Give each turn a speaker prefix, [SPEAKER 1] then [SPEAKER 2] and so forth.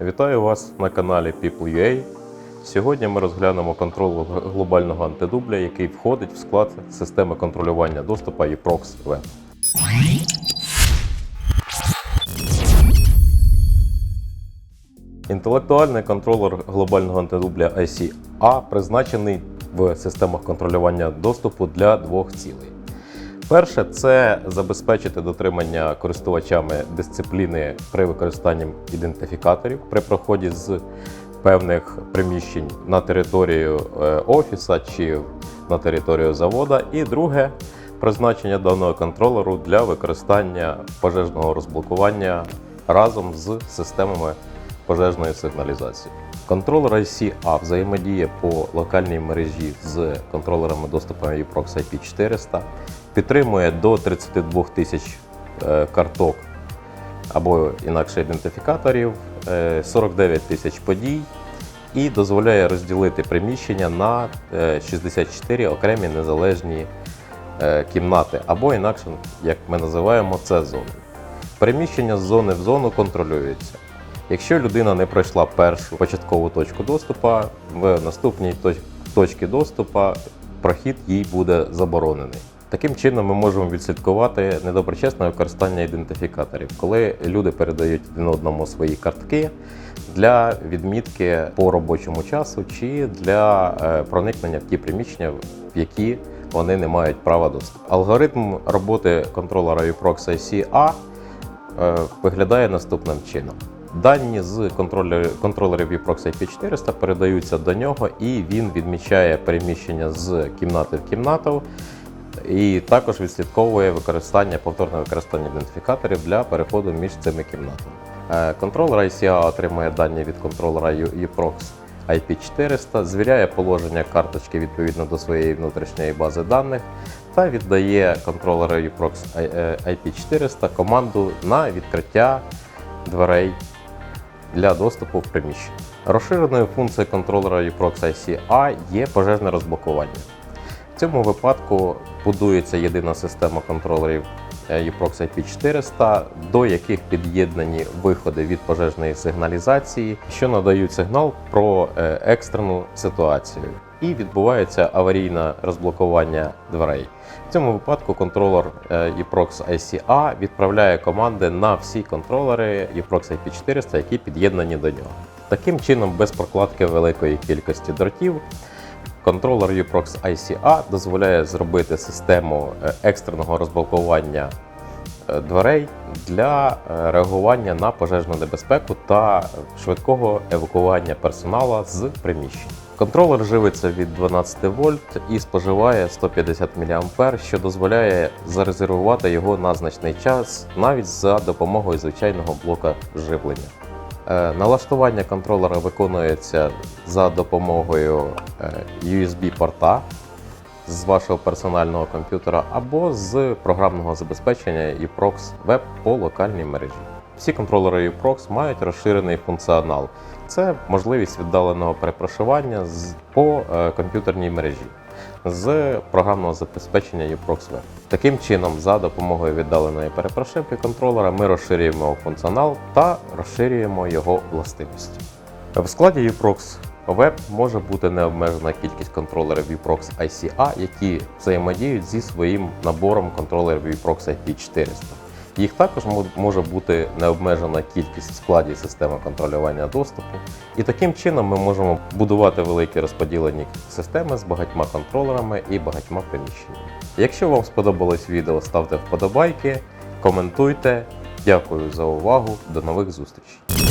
[SPEAKER 1] Вітаю вас на каналі People.ua. Сьогодні ми розглянемо контролер глобального антидубля, який входить в склад системи контролювання доступу eProx Web. Інтелектуальний контролер глобального антидубля ICA призначений в системах контролювання доступу для двох цілей. Перше це забезпечити дотримання користувачами дисципліни при використанні ідентифікаторів при проході з певних приміщень на територію е, офіса чи на територію завода. І друге призначення даного контролеру для використання пожежного розблокування разом з системами пожежної сигналізації. Контролер IC-A взаємодіє по локальній мережі з контролерами доступу eProx IP400, підтримує до 32 тисяч е, карток або інакше ідентифікаторів, е, 49 тисяч подій і дозволяє розділити приміщення на е, 64 окремі незалежні е, кімнати, або інакше, як ми називаємо, це зони. Переміщення з зони в зону контролюється. Якщо людина не пройшла першу початкову точку доступу, в наступній точці доступу прохід їй буде заборонений. Таким чином ми можемо відслідкувати недоброчесне використання ідентифікаторів, коли люди передають один одному свої картки для відмітки по робочому часу чи для е, проникнення в ті приміщення, в які вони не мають права доступу. Алгоритм роботи контролера UProx IC-A е, виглядає наступним чином. Дані з контролерів UProx IP400 передаються до нього, і він відмічає переміщення з кімнати в кімнату, і також відслідковує використання, повторне використання ідентифікаторів для переходу між цими кімнатами. Е, Контролер ICA отримує дані від контролера UProx IP400, звіряє положення карточки відповідно до своєї внутрішньої бази даних та віддає контролеру UProx IP400 команду на відкриття дверей для доступу в приміщення. Розширеною функцією контролера UProx IC-A є пожежне розблокування. Цьому випадку будується єдина система контролерів е, UProx IP400, до яких під'єднані виходи від пожежної сигналізації, що надають сигнал про е, екстрену ситуацію. І відбувається аварійне розблокування дверей. В цьому випадку контролер е, UProx ICA відправляє команди на всі контролери UProx IP400, які під'єднані до нього. Таким чином, без прокладки великої кількості дротів, контролер UProx ICA дозволяє зробити систему е, екстреного розблокування е, дверей для е, реагування на пожежну небезпеку та швидкого евакуювання персоналу з приміщень. Контролер живиться від 12 вольт і споживає 150 мА, що дозволяє зарезервувати його на значний час навіть за допомогою звичайного блока живлення. Е, Налаштування контролера виконується за допомогою е, USB-порта з вашого персонального комп'ютера або з програмного забезпечення UProx Web по локальній мережі. Всі контролери UProx мають розширений функціонал. Це можливість віддаленого перепрошування по е, комп'ютерній мережі з програмного забезпечення UProx Web. Таким чином, за допомогою віддаленої перепрошивки контролера ми розширюємо його функціонал та розширюємо його властивості. В складі UProx Web може бути необмежена кількість контролерів UProx ICA, які взаємодіють зі своїм набором контролерів UProx IP400. Їх також може бути необмежена кількість в складі системи контролювання доступу, і таким чином ми можемо будувати великі розподілені системи з багатьма контролерами і багатьма приміщеннями. Якщо вам сподобалось відео, ставте вподобайки, коментуйте. Дякую за увагу. До нових зустрічей.